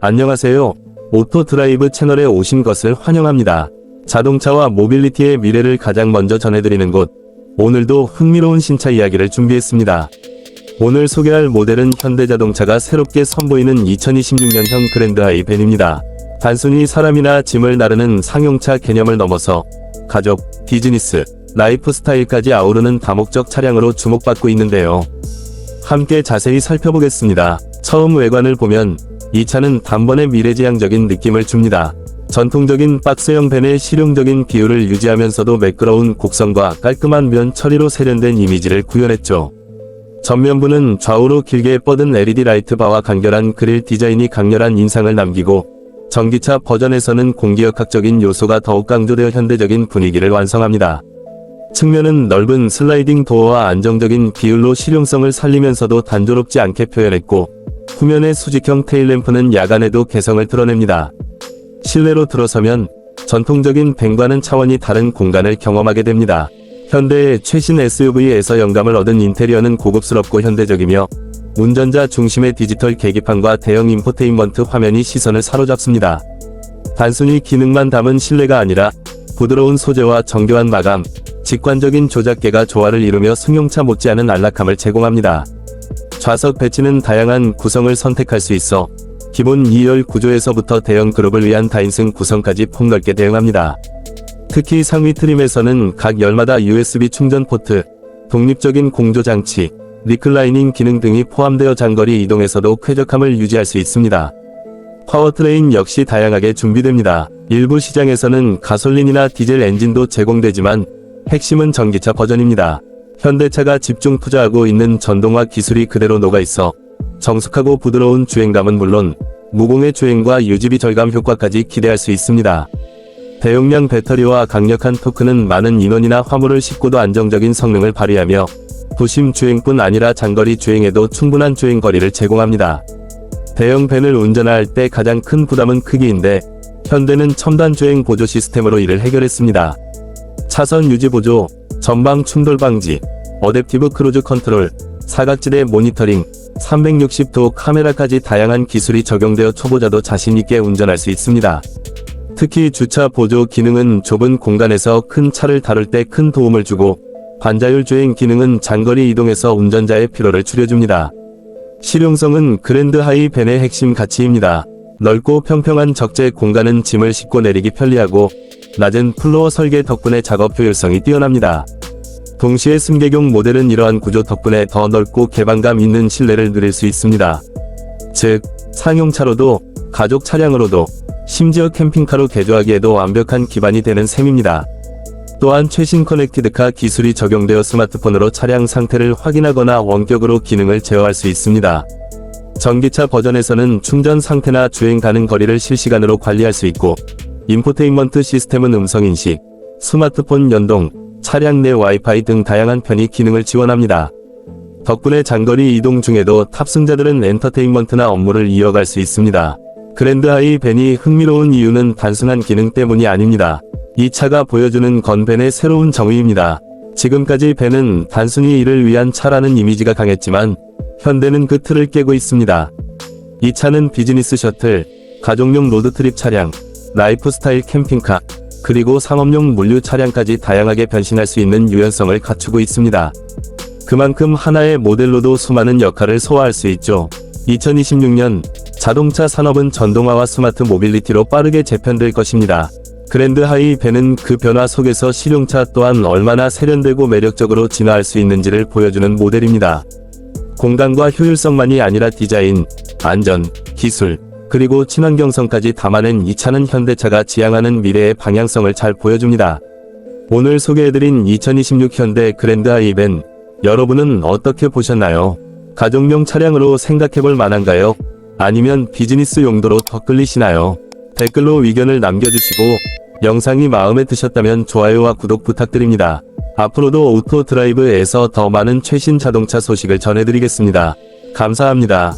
안녕하세요. 오토 드라이브 채널에 오신 것을 환영합니다. 자동차와 모빌리티의 미래를 가장 먼저 전해드리는 곳. 오늘도 흥미로운 신차 이야기를 준비했습니다. 오늘 소개할 모델은 현대자동차가 새롭게 선보이는 2026년형 그랜드 하이 벤입니다. 단순히 사람이나 짐을 나르는 상용차 개념을 넘어서 가족, 비즈니스, 라이프 스타일까지 아우르는 다목적 차량으로 주목받고 있는데요. 함께 자세히 살펴보겠습니다. 처음 외관을 보면 이 차는 단번에 미래지향적인 느낌을 줍니다. 전통적인 박스형 벤의 실용적인 비율을 유지하면서도 매끄러운 곡선과 깔끔한 면 처리로 세련된 이미지를 구현했죠. 전면부는 좌우로 길게 뻗은 LED 라이트 바와 간결한 그릴 디자인이 강렬한 인상을 남기고 전기차 버전에서는 공기역학적인 요소가 더욱 강조되어 현대적인 분위기를 완성합니다. 측면은 넓은 슬라이딩 도어와 안정적인 비율로 실용성을 살리면서도 단조롭지 않게 표현했고 후면의 수직형 테일램프는 야간에도 개성을 드러냅니다. 실내로 들어서면 전통적인 벤과는 차원이 다른 공간을 경험하게 됩니다. 현대의 최신 SUV에서 영감을 얻은 인테리어는 고급스럽고 현대적이며 운전자 중심의 디지털 계기판과 대형 인포테인먼트 화면이 시선을 사로잡습니다. 단순히 기능만 담은 실내가 아니라 부드러운 소재와 정교한 마감, 직관적인 조작계가 조화를 이루며 승용차 못지않은 안락함을 제공합니다. 좌석 배치는 다양한 구성을 선택할 수 있어 기본 2열 구조에서부터 대형 그룹을 위한 다인승 구성까지 폭넓게 대응합니다. 특히 상위 트림에서는 각 열마다 USB 충전 포트, 독립적인 공조 장치, 리클라이닝 기능 등이 포함되어 장거리 이동에서도 쾌적함을 유지할 수 있습니다. 파워트레인 역시 다양하게 준비됩니다. 일부 시장에서는 가솔린이나 디젤 엔진도 제공되지만 핵심은 전기차 버전입니다. 현대차가 집중 투자하고 있는 전동화 기술이 그대로 녹아있어 정숙하고 부드러운 주행감은 물론 무공해 주행과 유지비 절감 효과까지 기대할 수 있습니다. 대용량 배터리와 강력한 토크는 많은 인원이나 화물을 싣고도 안정적인 성능을 발휘하며 도심 주행뿐 아니라 장거리 주행에도 충분한 주행 거리를 제공합니다. 대형 밴을 운전할 때 가장 큰 부담은 크기인데 현대는 첨단 주행 보조 시스템으로 이를 해결했습니다. 차선 유지 보조, 전방 충돌 방지, 어댑티브 크루즈 컨트롤, 사각지대 모니터링, 360도 카메라까지 다양한 기술이 적용되어 초보자도 자신있게 운전할 수 있습니다. 특히 주차 보조 기능은 좁은 공간에서 큰 차를 다룰 때 큰 도움을 주고 반자율 주행 기능은 장거리 이동에서 운전자의 피로를 줄여줍니다. 실용성은 그랜드 하이 벤의 핵심 가치입니다. 넓고 평평한 적재 공간은 짐을 싣고 내리기 편리하고 낮은 플로어 설계 덕분에 작업 효율성이 뛰어납니다. 동시에 승객용 모델은 이러한 구조 덕분에 더 넓고 개방감 있는 실내를 누릴 수 있습니다. 즉, 상용차로도, 가족 차량으로도, 심지어 캠핑카로 개조하기에도 완벽한 기반이 되는 셈입니다. 또한 최신 커넥티드카 기술이 적용되어 스마트폰으로 차량 상태를 확인하거나 원격으로 기능을 제어할 수 있습니다. 전기차 버전에서는 충전 상태나 주행 가능 거리를 실시간으로 관리할 수 있고, 인포테인먼트 시스템은 음성 인식, 스마트폰 연동, 차량 내 와이파이 등 다양한 편의 기능을 지원합니다. 덕분에 장거리 이동 중에도 탑승자들은 엔터테인먼트나 업무를 이어갈 수 있습니다. 그랜드 하이 벤이 흥미로운 이유는 단순한 기능 때문이 아닙니다. 이 차가 보여주는 건 벤의 새로운 정의입니다. 지금까지 벤은 단순히 이를 위한 차라는 이미지가 강했지만 현대는 그 틀을 깨고 있습니다. 이 차는 비즈니스 셔틀, 가족용 로드트립 차량, 라이프스타일 캠핑카, 그리고 상업용 물류 차량까지 다양하게 변신할 수 있는 유연성을 갖추고 있습니다. 그만큼 하나의 모델로도 수많은 역할을 소화할 수 있죠. 2026년 자동차 산업은 전동화와 스마트 모빌리티로 빠르게 재편될 것입니다. 그랜드 하이 벤은 그 변화 속에서 실용차 또한 얼마나 세련되고 매력적으로 진화할 수 있는지를 보여주는 모델입니다. 공간과 효율성만이 아니라 디자인, 안전, 기술, 그리고 친환경성까지 담아낸 이 차는 현대차가 지향하는 미래의 방향성을 잘 보여줍니다. 오늘 소개해드린 2026 현대 그랜드 하이벤, 여러분은 어떻게 보셨나요? 가족용 차량으로 생각해볼 만한가요? 아니면 비즈니스 용도로 더 끌리시나요? 댓글로 의견을 남겨주시고 영상이 마음에 드셨다면 좋아요와 구독 부탁드립니다. 앞으로도 오토 드라이브에서 더 많은 최신 자동차 소식을 전해드리겠습니다. 감사합니다.